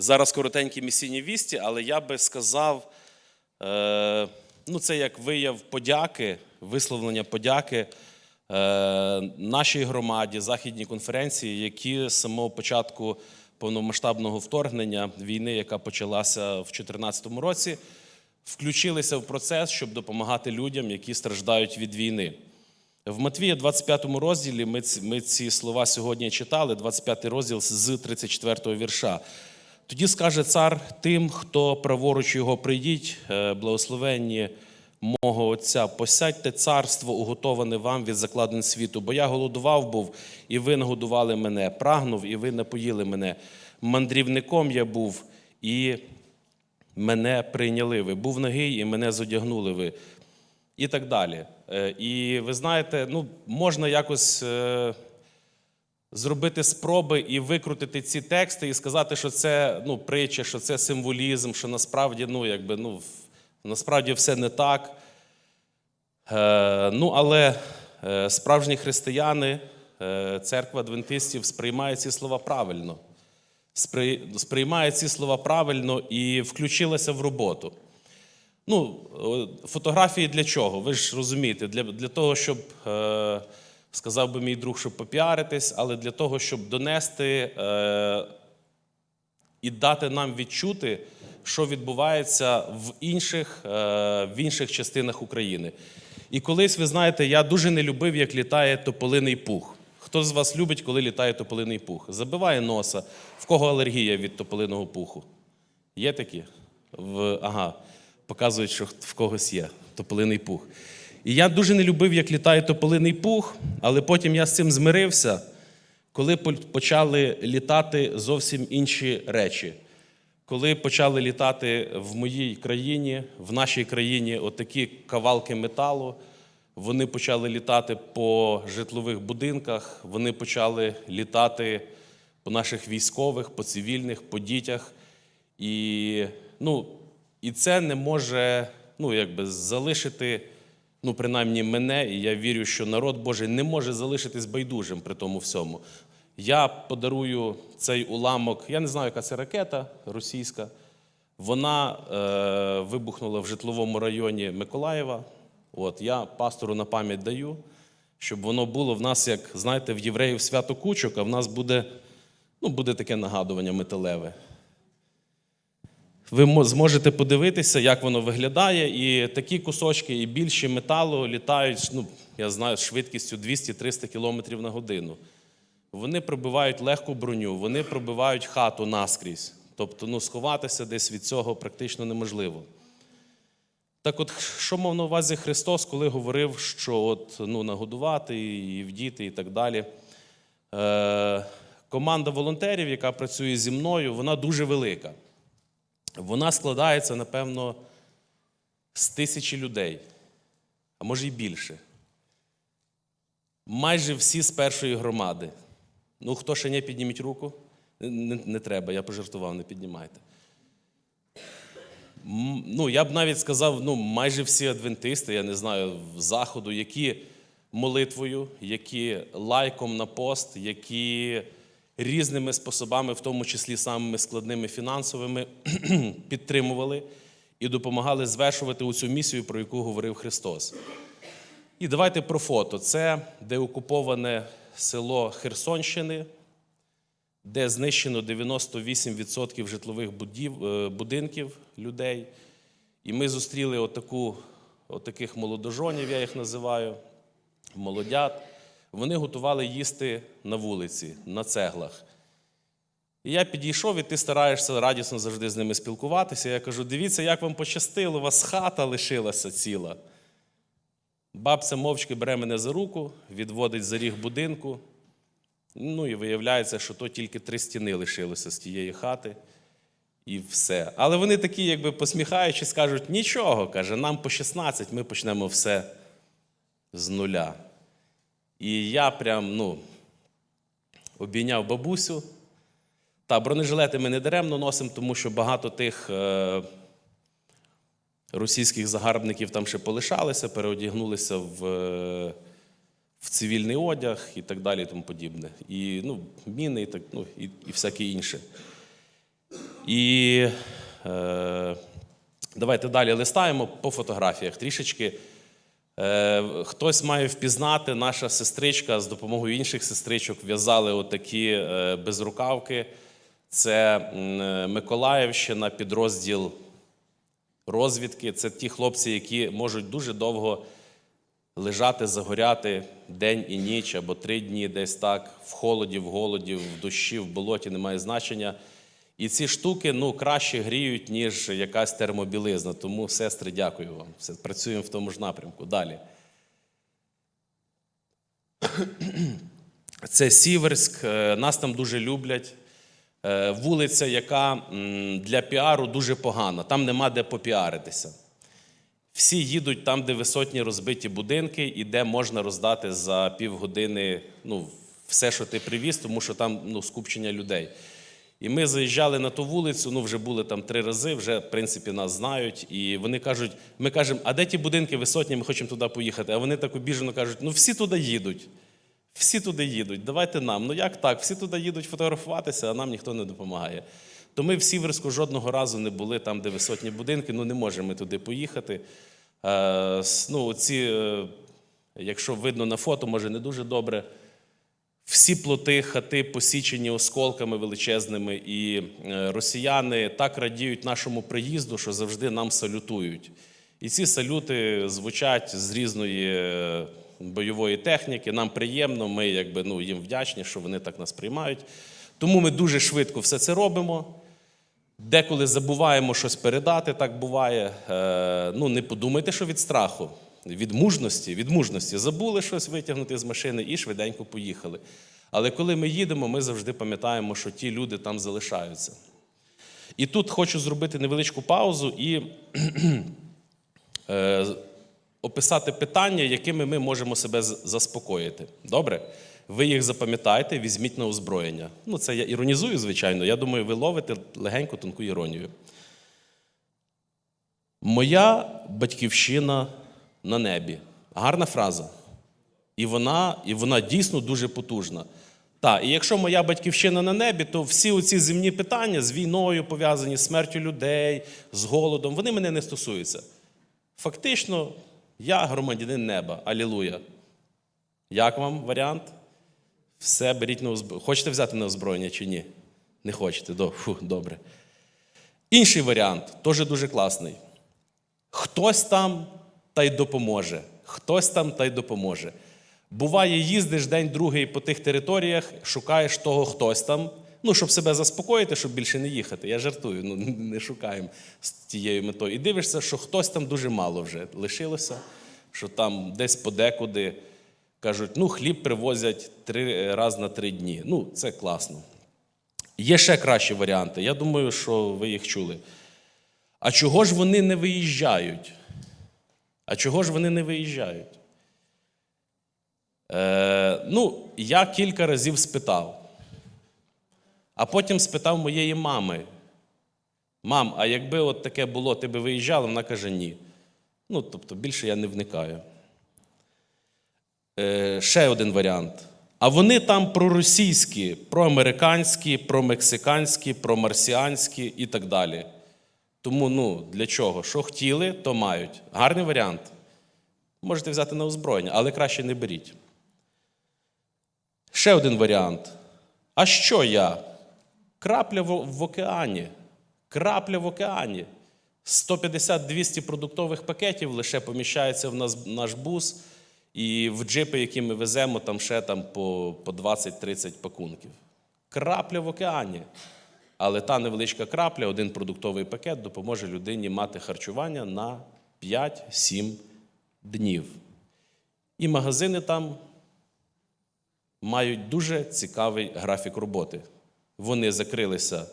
Зараз коротенькі місійні вісті, але я би сказав, е, ну це як вияв подяки, висловлення подяки е, нашій громаді, західній конференції, які з самого початку повномасштабного вторгнення війни, яка почалася в 2014 році, включилися в процес, щоб допомагати людям, які страждають від війни. В Матвія 25 розділі ми ці, ми ці слова сьогодні читали, 25 розділ з 34 вірша. Тоді скаже цар тим, хто праворуч його прийдіть, е, благословенні мого Отця, посядьте царство, уготоване вам від закладин світу, бо я голодував був, і ви нагодували мене, прагнув, і ви напоїли мене. Мандрівником я був, і мене прийняли ви. Був нагий, і мене зодягнули ви і так далі. Е, І ви знаєте, ну, можна якось е, зробити спроби і викрутити ці тексти і сказати, що це ну, притча, що це символізм, що насправді, ну, якби, ну, насправді все не так. Е, Ну, але е, справжні християни, е, церква адвентистів сприймає ці слова правильно. Спри- Сприймає ці слова правильно і включилася в роботу. Ну, фотографії для чого? Ви ж розумієте, для, для того, щоб, е, сказав би мій друг, щоб попіаритись, але для того, щоб донести е, і дати нам відчути, що відбувається в інших, е, в інших частинах України. І колись, ви знаєте, я дуже не любив, як літає тополиний пух. Хто з вас любить, коли літає тополиний пух? Забиває носа. В кого алергія від тополиного пуху? Є такі? В, ага, показують, що в когось є тополиний пух. І я дуже не любив, як літає тополиний пух, але потім я з цим змирився, коли почали літати зовсім інші речі. Коли почали літати в моїй країні, в нашій країні отакі кавалки металу, вони почали літати по житлових будинках, вони почали літати по наших військових, по цивільних, по дітях. І, ну, і це не може ну, якби, залишити, ну, принаймні мене, і я вірю, що народ Божий не може залишитись байдужим при тому всьому. Я подарую цей уламок, я не знаю, яка це ракета російська. Вона е, вибухнула в житловому районі Миколаєва. От, я пастору на пам'ять даю, щоб воно було в нас, як знаєте, в євреїв свято кучок, а в нас буде, ну, буде таке нагадування металеве. Ви зможете подивитися, як воно виглядає, і такі кусочки, і більші металу літають, ну, я знаю, швидкістю 200-300 км на годину. Вони пробивають легку броню, вони пробивають хату наскрізь. Тобто, ну, сховатися десь від цього практично неможливо. Так от, що мав на увазі Христос, коли говорив, що от, ну, нагодувати і вдіти і так далі. Е, команда волонтерів, яка працює зі мною, вона дуже велика. Вона складається, напевно, з тисячі людей, а може й більше. Майже всі з першої громади. Ну, хто ще не підніміть руку? Не, не, треба, я пожартував, не піднімайте. Ну, я б навіть сказав, ну, майже всі адвентисти, я не знаю, в заходу, які молитвою, які лайком на пост, які різними способами, в тому числі самими складними фінансовими, підтримували і допомагали звершувати у цю місію, про яку говорив Христос. І давайте про фото. Це деокуповане село Херсонщини, де знищено 98% житлових е, будинків людей. І ми зустріли отаку, отаких молодожонів, я їх називаю, молодят. Вони готували їсти на вулиці, на цеглах. І я підійшов, і ти стараєшся радісно завжди з ними спілкуватися. Я кажу: дивіться, як вам пощастило, у вас хата лишилася ціла. Бабця мовчки бере мене за руку, відводить за ріг будинку. Ну і виявляється, що то тільки три стіни лишилося з тієї хати, і все. Але вони такі, якби посміхаючись, кажуть, нічого, каже, нам по 16, ми почнемо все з нуля. І я прям ну, обійняв бабусю. Та бронежилети ми не даремно носимо, тому що багато тих е, російських загарбників там ще полишалися, переодягнулися в, е, в цивільний одяг і так далі, і тому подібне. І ну, міни, і, так, ну, і, і всяке інше. І е, давайте далі листаємо по фотографіях трішечки. Е, хтось має впізнати, наша сестричка з допомогою інших сестричок в'язали отакі е, безрукавки. Це е, Миколаївщина, підрозділ розвідки. Це ті хлопці, які можуть дуже довго лежати, загоряти день і ніч або три дні десь так, в холоді, в голоді, в дощі, в болоті, немає значення. І ці штуки ну, краще гріють, ніж якась термобілизна. Тому, сестри, дякую вам. Все, працюємо в тому ж напрямку. Далі. Це Сіверськ, е, нас там дуже люблять. Е, Вулиця, яка для піару дуже погана, там нема де попіаритися. Всі їдуть там, де висотні розбиті будинки, і де можна роздати за півгодини ну, все, що ти привіз, тому що там ну, скупчення людей. І ми заїжджали на ту вулицю, ну вже були там три рази, вже в принципі нас знають. І вони кажуть: ми кажемо, а де ті будинки висотні, ми хочемо туди поїхати. А вони так обіжено кажуть: ну всі туди їдуть. Всі туди їдуть, давайте нам. Ну як так? Всі туди їдуть фотографуватися, а нам ніхто не допомагає. То ми в Сіверську жодного разу не були там, де висотні будинки, ну не можемо ми туди поїхати. Е, ну, оці, е, якщо видно на фото, може не дуже добре. Всі плоти, хати посічені осколками величезними, і е, росіяни так радіють нашому приїзду, що завжди нам салютують. І ці салюти звучать з різної е, бойової техніки. Нам приємно, ми якби, ну, їм вдячні, що вони так нас приймають. Тому ми дуже швидко все це робимо. Деколи забуваємо щось передати, так буває. Е, ну, не подумайте, що від страху, від мужності, від мужності забули щось витягнути з машини і швиденько поїхали. Але коли ми їдемо, ми завжди пам'ятаємо, що ті люди там залишаються. І тут хочу зробити невеличку паузу і е, описати питання, якими ми можемо себе заспокоїти. Добре? Ви їх запам'ятайте, візьміть на озброєння. Ну, це я іронізую, звичайно. Я думаю, ви ловите легенько тонку іронію. Моя батьківщина на небі. Гарна фраза. І вона, і вона дійсно дуже потужна. Так, і якщо моя батьківщина на небі, то всі оці земні питання з війною пов'язані, з смертю людей, з голодом, вони мене не стосуються. Фактично, я громадянин неба. Алілуя. Як вам варіант? Все беріть на озброєння. Хочете взяти на озброєння чи ні? Не хочете. Фу, добре. Інший варіант, теж дуже класний. Хтось там та й допоможе. Хтось там та й допоможе. Буває, їздиш день другий по тих територіях, шукаєш того хтось там, ну, щоб себе заспокоїти, щоб більше не їхати. Я жартую, ну не шукаємо з тією метою. І дивишся, що хтось там дуже мало вже лишилося, що там десь подекуди кажуть, ну, хліб привозять три раз на три дні. Ну, це класно. Є ще кращі варіанти. Я думаю, що ви їх чули. А чого ж вони не виїжджають? А чого ж вони не виїжджають? Е, ну, я кілька разів спитав. А потім спитав моєї мами: Мам, а якби от таке було, ти би виїжджала? Вона каже, ні. Ну, тобто, більше я не вникаю. Е, ще один варіант. А вони там проросійські, проамериканські, промексиканські, промарсіанські і так далі. Тому ну, для чого? Що хотіли, то мають. Гарний варіант. Можете взяти на озброєння, але краще не беріть. Ще один варіант. А що я? Крапля в, океані. Крапля в океані. 150-200 продуктових пакетів лише поміщається в нас, наш бус, і в джипи, які ми веземо, там ще там по, по 20-30 пакунків. Крапля в океані. Але та невеличка крапля, один продуктовий пакет допоможе людині мати харчування на 5-7 днів. І магазини там мають дуже цікавий графік роботи. Вони закрилися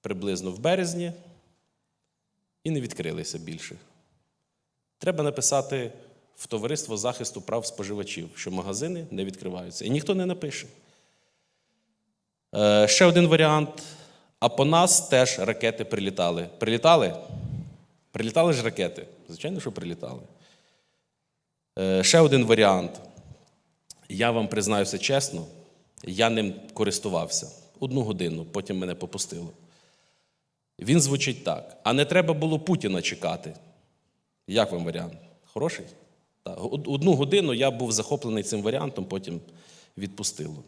приблизно в березні і не відкрилися більше. Треба написати в Товариство захисту прав споживачів, що магазини не відкриваються. І ніхто не напише. Е, ще один варіант. А по нас теж ракети прилітали. Прилітали? Прилітали ж ракети. Звичайно, що прилітали. Е, ще один варіант. Я вам признаюся чесно, я ним користувався одну годину, потім мене попустило. Він звучить так: а не треба було Путіна чекати. Як вам варіант? Хороший? Так. Одну годину я був захоплений цим варіантом, потім відпустило.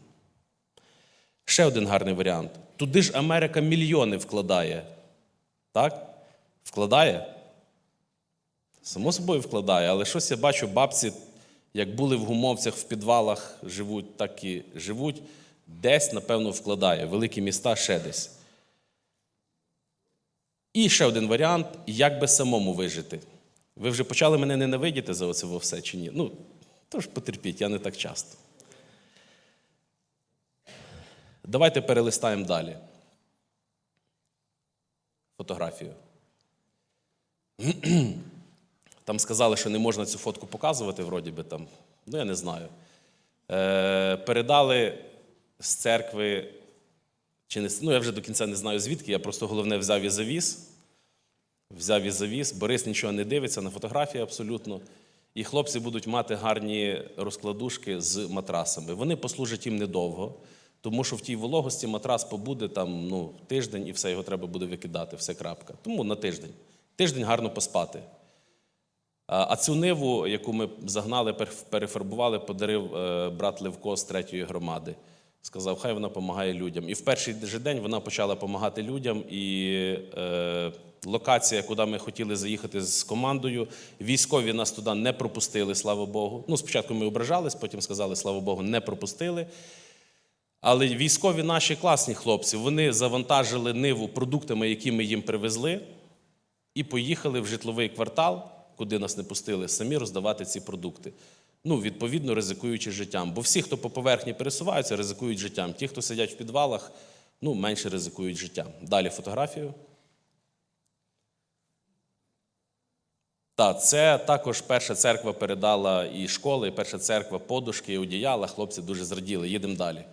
Ще один гарний варіант. Туди ж Америка мільйони вкладає. Так? Вкладає? Само собою вкладає, але щось я бачу, бабці, як були в гумовцях в підвалах, живуть, так і живуть. Десь, напевно, вкладає. Великі міста ще десь. І ще один варіант, як би самому вижити. Ви вже почали мене ненавидіти за оце все чи ні? Ну, тож потерпіть, я не так часто. Давайте перелистаємо далі. Фотографію. Там сказали, що не можна цю фотку показувати, вроді би там. Ну, я не знаю. Е, передали з церкви, чи не, ну я вже до кінця не знаю звідки, я просто головне взяв і завіз. Взяв і завіз. Борис нічого не дивиться на фотографії абсолютно. І хлопці будуть мати гарні розкладушки з матрасами. Вони послужать їм недовго, тому що в тій вологості матрас побуде там ну, тиждень і все його треба буде викидати, все крапка. Тому на тиждень. Тиждень гарно поспати. А цю ниву, яку ми загнали, перефарбували, подарив е, брат Левко з третьої громади. Сказав, хай вона допомагає людям. І в перший же день вона почала допомагати людям. І е, локація, куди ми хотіли заїхати з командою, військові нас туди не пропустили, слава Богу. Ну, спочатку ми ображались, потім сказали, слава Богу, не пропустили. Але військові наші класні хлопці, вони завантажили ниву продуктами, які ми їм привезли, і поїхали в житловий квартал, куди нас не пустили, самі роздавати ці продукти. Ну, відповідно, ризикуючи життям. Бо всі, хто по поверхні пересуваються, ризикують життям. Ті, хто сидять в підвалах, ну, менше ризикують життям. Далі фотографію. Так, це також перша церква передала і школи, і перша церква подушки, і одіяла. Хлопці дуже зраділи. Їдемо далі.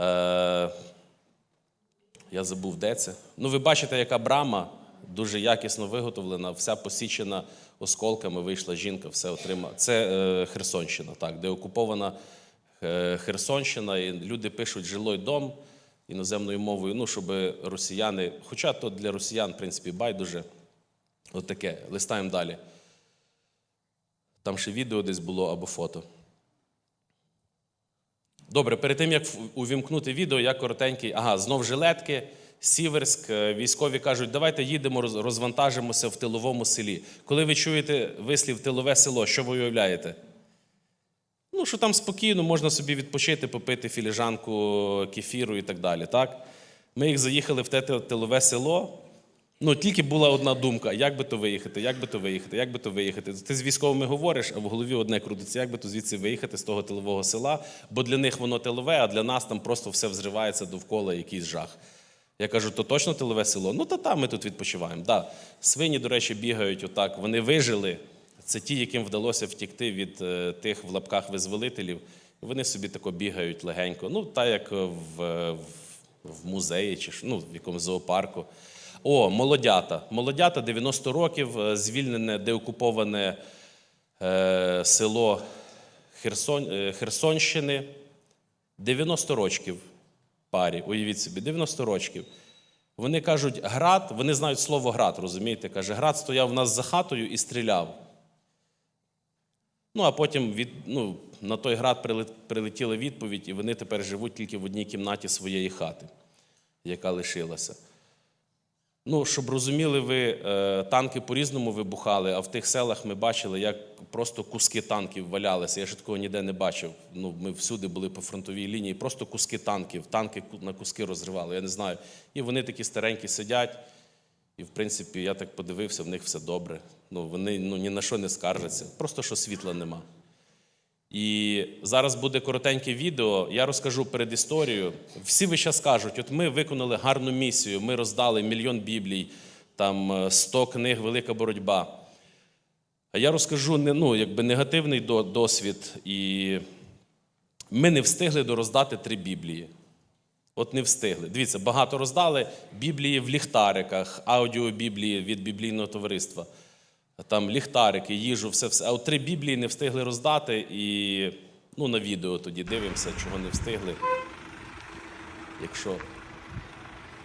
Е, я забув, де це. Ну, ви бачите, яка брама дуже якісно виготовлена, вся посічена осколками, вийшла жінка, все отримала. Це е, Херсонщина, так, де окупована е, Херсонщина, і люди пишуть жилой дом іноземною мовою, ну, щоб росіяни, хоча то для росіян, в принципі, байдуже. От таке. Листаємо далі. Там ще відео десь було або фото. Добре, перед тим як увімкнути відео, я коротенький. Ага, знов жилетки, Сіверськ. Е, Військові кажуть, давайте їдемо, розвантажимося в тиловому селі. Коли ви чуєте вислів тилове село, що ви уявляєте? Ну, що там спокійно, можна собі відпочити, попити філіжанку кефіру і так далі. Так? Ми їх заїхали в те тилове село. Ну, тільки була одна думка: як би то виїхати, як би то виїхати, як би то виїхати. Ти з військовими говориш, а в голові одне крутиться, як би то звідси виїхати з того тилового села, бо для них воно тилове, а для нас там просто все взривається довкола якийсь жах. Я кажу, то точно тилове село? Ну, то там ми тут відпочиваємо. Да. Свині, до речі, бігають отак. Вони вижили. Це ті, яким вдалося втікти від е, тих в лапках визволителів. Вони собі тако бігають легенько. Ну, так як в, в, в музеї чи ну, в якомусь зоопарку. О, молодята. Молодята 90 років, е, звільнене, деокуповане е, село Херсон, е, Херсонщини. 90 років парі, уявіть собі, 90 років. Вони кажуть, град, вони знають слово град, розумієте? Каже, град стояв у нас за хатою і стріляв. Ну, а потім від, ну, на той град прилетіла відповідь, і вони тепер живуть тільки в одній кімнаті своєї хати, яка лишилася. Ну, щоб розуміли ви, е, танки по-різному вибухали, а в тих селах ми бачили, як просто куски танків валялися. Я ж такого ніде не бачив. Ну, ми всюди були по фронтовій лінії, просто куски танків, танки на куски розривали, я не знаю. І вони такі старенькі сидять. І, в принципі, я так подивився, в них все добре. Ну, вони ну, ні на що не скаржаться, просто що світла нема. І зараз буде коротеньке відео. Я розкажу перед історією. Всі ви зараз кажуть, от ми виконали гарну місію, ми роздали мільйон біблій, там е, 100 книг, велика боротьба. А я розкажу ну, якби негативний досвід. І ми не встигли дороздати три біблії. От не встигли. Дивіться, багато роздали біблії в ліхтариках, аудіобіблії від біблійного товариства. Там ліхтарики, їжу, все, все. А от три біблії не встигли роздати, і ну, на відео тоді дивимося, чого не встигли. Якщо.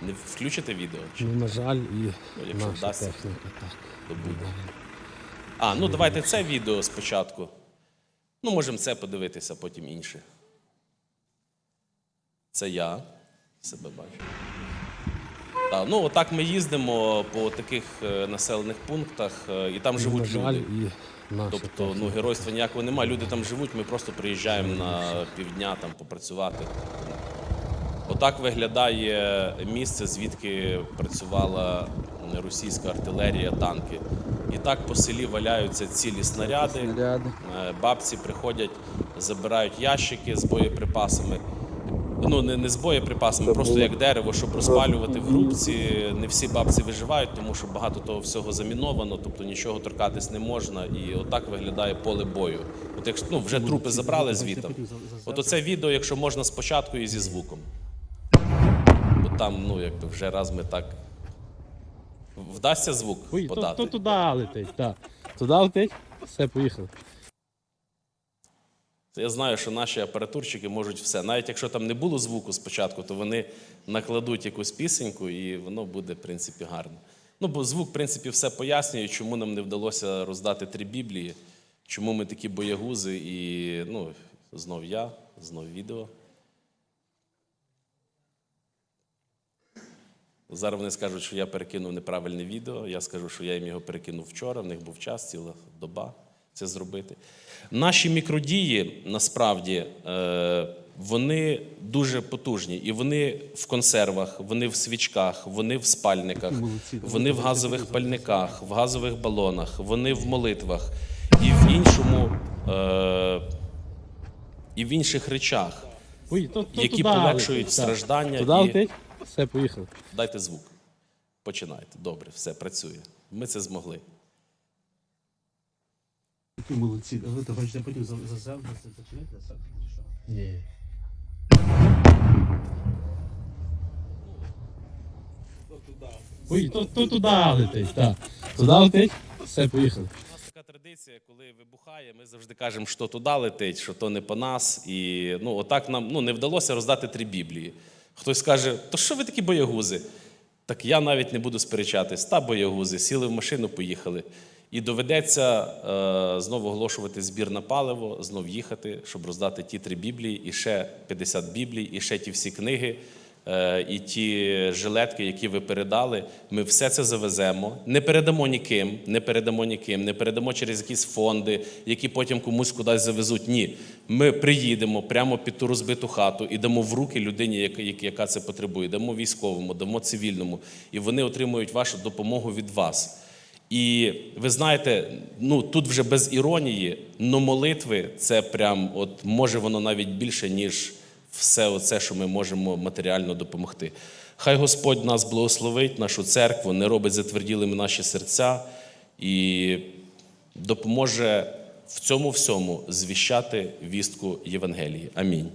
Не включите відео? Чи Ну, на жаль, і якщо наша вдасться, техніка так. то буде? А, ну давайте це відео спочатку. Ну, можемо це подивитися, потім інше. Це я себе бачу. Ну, отак ми їздимо по таких е, населених пунктах, е, і там живуть жаль, люди. Тобто, ну, геройства ніякого немає. Люди там живуть, ми просто приїжджаємо на півдня там попрацювати. Отак виглядає місце, звідки працювала російська артилерія, танки. І так по селі валяються цілі снаряди. Снаряди. Е, Бабці приходять, забирають ящики з боєприпасами. Ну, не, не з боєприпасами, просто як дерево, щоб розпалювати в грубці. Не всі бабці виживають, тому що багато того всього заміновано, тобто нічого торкатись не можна. І отак виглядає поле бою. От якщо ну, вже трупи забрали звідти. От оце відео, якщо можна спочатку і зі звуком. Бо там, ну, якби вже раз ми так. Вдасться звук Ой, то, то туди летить, так. Туди летить, все, поїхали. Я знаю, що наші апаратурщики можуть все. Навіть якщо там не було звуку спочатку, то вони накладуть якусь пісеньку і воно буде, в принципі, гарно. Ну, бо звук, в принципі, все пояснює, чому нам не вдалося роздати три Біблії, чому ми такі боягузи, і ну, знов я, знов відео. Зараз вони скажуть, що я перекинув неправильне відео. Я скажу, що я їм його перекинув вчора. В них був час, ціла доба це зробити. Наші мікродії насправді е, вони дуже потужні, і вони в консервах, вони в свічках, вони в спальниках, вони в газових пальниках, в газових балонах, вони в молитвах і в іншому. Е, і в інших речах, які полегшують страждання і- все, поїхали. Дайте звук. Починайте. Добре, все працює. Ми це змогли. Які молодці. А ви то хочете потім за, за себе зачинити? Що? Ні. Ой, то, то туди летить, так. Туди летить, все, поїхали. У нас така традиція, коли вибухає, ми завжди кажемо, що туди летить, що то не по нас. І ну, отак нам ну, не вдалося роздати три Біблії. Хтось скаже, то що ви такі боягузи? Так я навіть не буду сперечатись. Та боягузи, сіли в машину, поїхали. І доведеться е, знову оголошувати збір на паливо, знов їхати, щоб роздати ті три Біблії, і ще 50 Біблій, і ще ті всі книги, е, і ті жилетки, які ви передали. Ми все це завеземо, не передамо ніким, не передамо ніким, не передамо через якісь фонди, які потім комусь кудись завезуть. Ні. Ми приїдемо прямо під ту розбиту хату і дамо в руки людині, яка, яка це потребує. Дамо військовому, дамо цивільному, і вони отримують вашу допомогу від вас. І ви знаєте, ну тут вже без іронії, но молитви це прям, от може воно навіть більше, ніж все оце, що ми можемо матеріально допомогти. Хай Господь нас благословить, нашу церкву, не робить затверділими наші серця і допоможе в цьому всьому звіщати вістку Євангелії. Амінь.